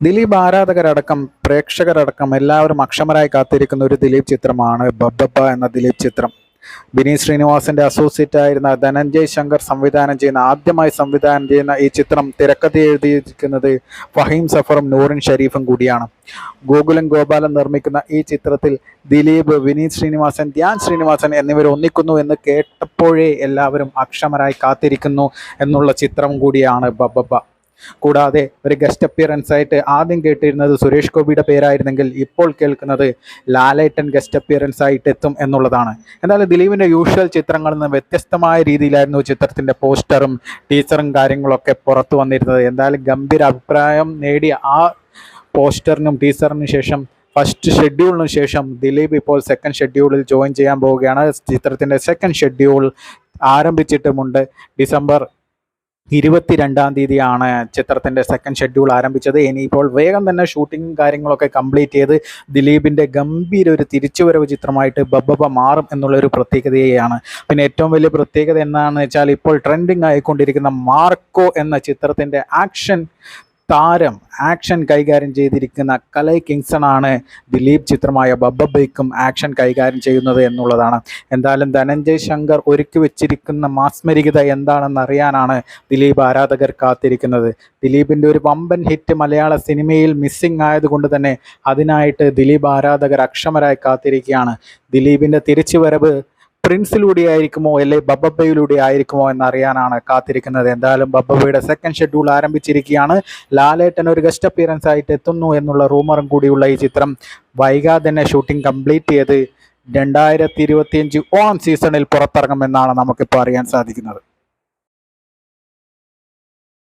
ദിലീപ് ആരാധകരടക്കം പ്രേക്ഷകരടക്കം എല്ലാവരും അക്ഷമരായി കാത്തിരിക്കുന്ന ഒരു ദിലീപ് ചിത്രമാണ് ബബ്ബബ്ബ എന്ന ദിലീപ് ചിത്രം. വിനീത് ശ്രീനിവാസിന്റെ അസോസിയേറ്റ് ആയിരുന്ന ധനഞ്ജയ് ശങ്കർ സംവിധാനം ചെയ്യുന്ന ആദ്യമായി സംവിധാനം ചെയ്യുന്ന ഈ ചിത്രം തിരക്കഥ എഴുതിയിരിക്കുന്നത് ഫഹീം സഫറും നൂറിൻ ഷരീഫും കൂടിയാണ്. ഗോകുലം ഗോപാലൻ നിർമ്മിക്കുന്ന ഈ ചിത്രത്തിൽ ദിലീപ് വിനീത് ശ്രീനിവാസൻ ധ്യാൻ ശ്രീനിവാസൻ എന്നിവർ ഒന്നിക്കുന്നു എന്ന് കേട്ടപ്പോഴേ എല്ലാവരും അക്ഷമരായി കാത്തിരിക്കുന്നു എന്നുള്ള ചിത്രം കൂടിയാണ് ബബ്ബബ്ബ കൂടാതെ ഒരു ഗസ്റ്റ് അപ്പിയറൻസ് ആയിട്ട് ആദ്യം കേട്ടിരുന്നത് സുരേഷ് ഗോപിയുടെ പേരായിരുന്നെങ്കിൽ ഇപ്പോൾ കേൾക്കുന്നത് ലാലേട്ടൻ ഗസ്റ്റ് അപ്പിയറൻസ് ആയിട്ട് എത്തും എന്നുള്ളതാണ്. എന്നാൽ ദിലീപിന്റെ യൂഷ്വൽ ചിത്രങ്ങളിൽ നിന്ന് വ്യത്യസ്തമായ രീതിയിലായിരുന്നു ചിത്രത്തിന്റെ പോസ്റ്ററും ടീച്ചറും കാര്യങ്ങളൊക്കെ പുറത്തു വന്നിരുന്നത്. എന്തായാലും ഗംഭീര അഭിപ്രായം നേടിയ ആ പോസ്റ്ററിനും ടീച്ചറിനും ശേഷം ഫസ്റ്റ് ഷെഡ്യൂളിന് ശേഷം ദിലീപ് ഇപ്പോൾ സെക്കൻഡ് ഷെഡ്യൂളിൽ ജോയിൻ ചെയ്യാൻ പോവുകയാണ്. ചിത്രത്തിന്റെ സെക്കൻഡ് ഷെഡ്യൂൾ ആരംഭിച്ചിട്ടുമുണ്ട്. ഡിസംബർ ഇരുപത്തിരണ്ടാം തീയതിയാണ് ചിത്രത്തിന്റെ സെക്കൻഡ് ഷെഡ്യൂൾ ആരംഭിച്ചത്. ഇനിയിപ്പോൾ വേഗം തന്നെ ഷൂട്ടിങ്ങും കാര്യങ്ങളൊക്കെ കംപ്ലീറ്റ് ചെയ്ത് ദിലീപിന്റെ ഗംഭീര ഒരു തിരിച്ചുവരവ് ചിത്രമായിട്ട് ബബ്ബബ മാറും എന്നുള്ളൊരു പ്രത്യേകതയാണ് പിന്നെ ഏറ്റവും വലിയ പ്രത്യേകത എന്താണെന്ന് വെച്ചാൽ ഇപ്പോൾ ട്രെൻഡിങ് ആയിക്കൊണ്ടിരിക്കുന്ന മാർക്കോ എന്ന ചിത്രത്തിന്റെ ആക്ഷൻ താരം ആക്ഷൻ കൈകാര്യം ചെയ്തിരിക്കുന്ന കലൈ കിങ്സൺ ആണ് ദിലീപ് ചിത്രമായ ബബ്ബയ്ക്കും ആക്ഷൻ കൈകാര്യം ചെയ്യുന്നത് എന്നുള്ളതാണ്. എന്തായാലും ധനഞ്ജയ് ശങ്കർ ഒരുക്കി വെച്ചിരിക്കുന്ന മാസ്മരികത എന്താണെന്ന് അറിയാനാണ് ദിലീപ് ആരാധകർ കാത്തിരിക്കുന്നത്. ദിലീപിന്റെ ഒരു വമ്പൻ ഹിറ്റ് മലയാള സിനിമയിൽ മിസ്സിംഗ് ആയതുകൊണ്ട് തന്നെ അതിനായിട്ട് ദിലീപ് ആരാധകർ അക്ഷമരായി കാത്തിരിക്കുകയാണ്. ദിലീപിന്റെ തിരിച്ചുവരവ് പ്രിൻസിലൂടെ ആയിരിക്കുമോ അല്ലെ ബബ്ബബയിലൂടെ ആയിരിക്കുമോ എന്നറിയാനാണ് കാത്തിരിക്കുന്നത്. എന്തായാലും ബബ്ബയുടെ സെക്കൻഡ് ഷെഡ്യൂൾ ആരംഭിച്ചിരിക്കുകയാണ്. ലാലേട്ടൻ ഒരു ഗസ്റ്റ് അപ്പിയറൻസ് ആയിട്ട് എത്തുന്നു എന്നുള്ള റൂമറും കൂടിയുള്ള ഈ ചിത്രം വൈകാതെ തന്നെ ഷൂട്ടിംഗ് കംപ്ലീറ്റ് ചെയ്ത് രണ്ടായിരത്തി ഇരുപത്തിയഞ്ച് ഓൺ സീസണിൽ പുറത്തിറങ്ങുമെന്നാണ് നമുക്കിപ്പോൾ അറിയാൻ സാധിക്കുന്നത്.